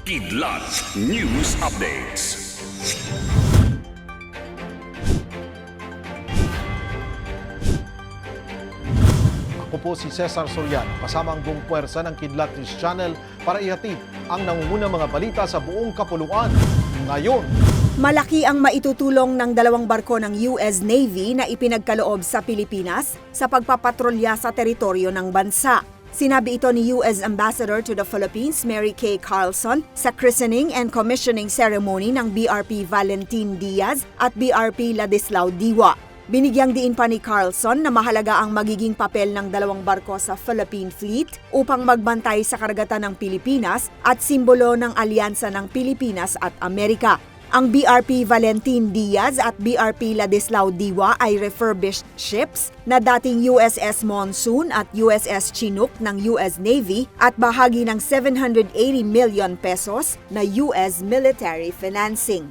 Kidlat News Updates. Ako po si Cesar Soriano, kasama ang buong puwersa ng Kidlat News Channel para ihatid ang nangungunang mga balita sa buong kapuluan. Ngayon, Malaki ang maitutulong ng dalawang barko ng US Navy na ipinagkaloob sa Pilipinas sa pagpapatrolya sa teritoryo ng bansa. Sinabi ito ni US Ambassador to the Philippines Mary Kay Carlson sa christening and commissioning ceremony ng BRP Valentin Diaz at BRP Ladislao Diwa. Binigyang diin pa ni Carlson na mahalaga ang magiging papel ng dalawang barko sa Philippine Fleet upang magbantay sa karagatan ng Pilipinas at simbolo ng alyansa ng Pilipinas at Amerika. Ang BRP Valentin Diaz at BRP Ladislao Diwa ay refurbished ships na dating USS Monsoon at USS Chinook ng US Navy at bahagi ng 780 million pesos na US military financing.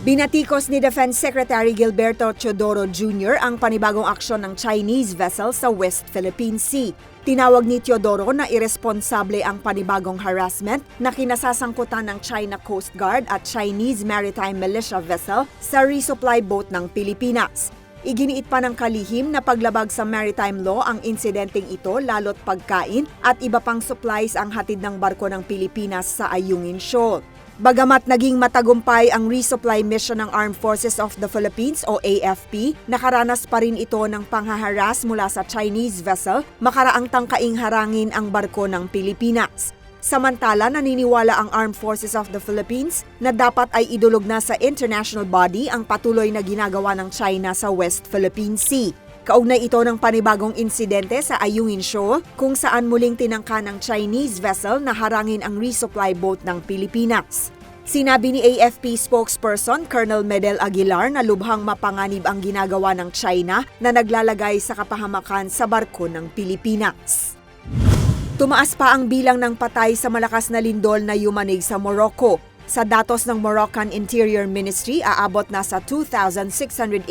Binatikos ni Defense Secretary Gilberto Teodoro Jr. ang panibagong aksyon ng Chinese vessel sa West Philippine Sea. Tinawag ni Teodoro na irresponsable ang panibagong harassment na kinasasangkutan ng China Coast Guard at Chinese Maritime Militia vessel sa resupply boat ng Pilipinas. Iginiit pa ng kalihim na paglabag sa maritime law ang insidenteng ito lalo't pagkain at iba pang supplies ang hatid ng barko ng Pilipinas sa Ayungin Shoal. Bagamat naging matagumpay ang resupply mission ng Armed Forces of the Philippines o AFP, nakaranas pa rin ito ng panghaharas mula sa Chinese vessel makaraang tangkaing harangin ang barko ng Pilipinas. Samantala, naniniwala ang Armed Forces of the Philippines na dapat ay idulog na sa international body ang patuloy na ginagawa ng China sa West Philippine Sea. Kaugnay ito ng panibagong insidente sa Ayungin Shoal kung saan muling tinangka ng Chinese vessel na harangin ang resupply boat ng Pilipinas. Sinabi ni AFP spokesperson Colonel Medel Aguilar na lubhang mapanganib ang ginagawa ng China na naglalagay sa kapahamakan sa barko ng Pilipinas. Tumaas pa ang bilang ng patay sa malakas na lindol na yumanig sa Morocco. Sa datos ng Moroccan Interior Ministry, aabot na sa 2,681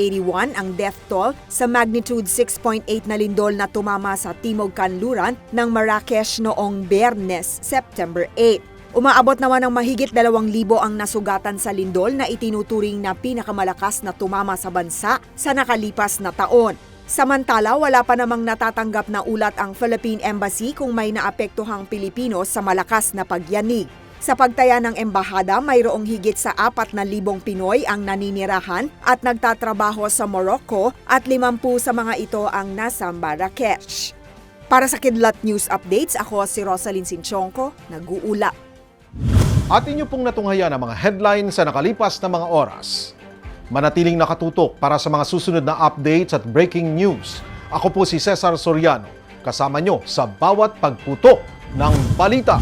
ang death toll sa magnitude 6.8 na lindol na tumama sa Timog Kanluran ng Marrakesh noong Bernes, September 8. Umaabot naman ng mahigit 2,000 ang nasugatan sa lindol na itinuturing na pinakamalakas na tumama sa bansa sa nakalipas na taon. Samantala, wala pa namang natatanggap na ulat ang Philippine Embassy kung may naapektuhang Pilipino sa malakas na pagyanig. Sa pagtaya ng embahada, mayroong higit sa 4,000 Pinoy ang naninirahan at nagtatrabaho sa Morocco at 50 sa mga ito ang nasa Marrakesh. Para sa Kidlat News Updates, ako si Rosalyn Sinchonko, nag-uula. at inyo pong natunghayan ang mga headlines sa nakalipas na mga oras. Manatiling nakatutok para sa mga susunod na updates at breaking news. Ako po si Cesar Soriano, kasama nyo sa bawat pagputok ng balita.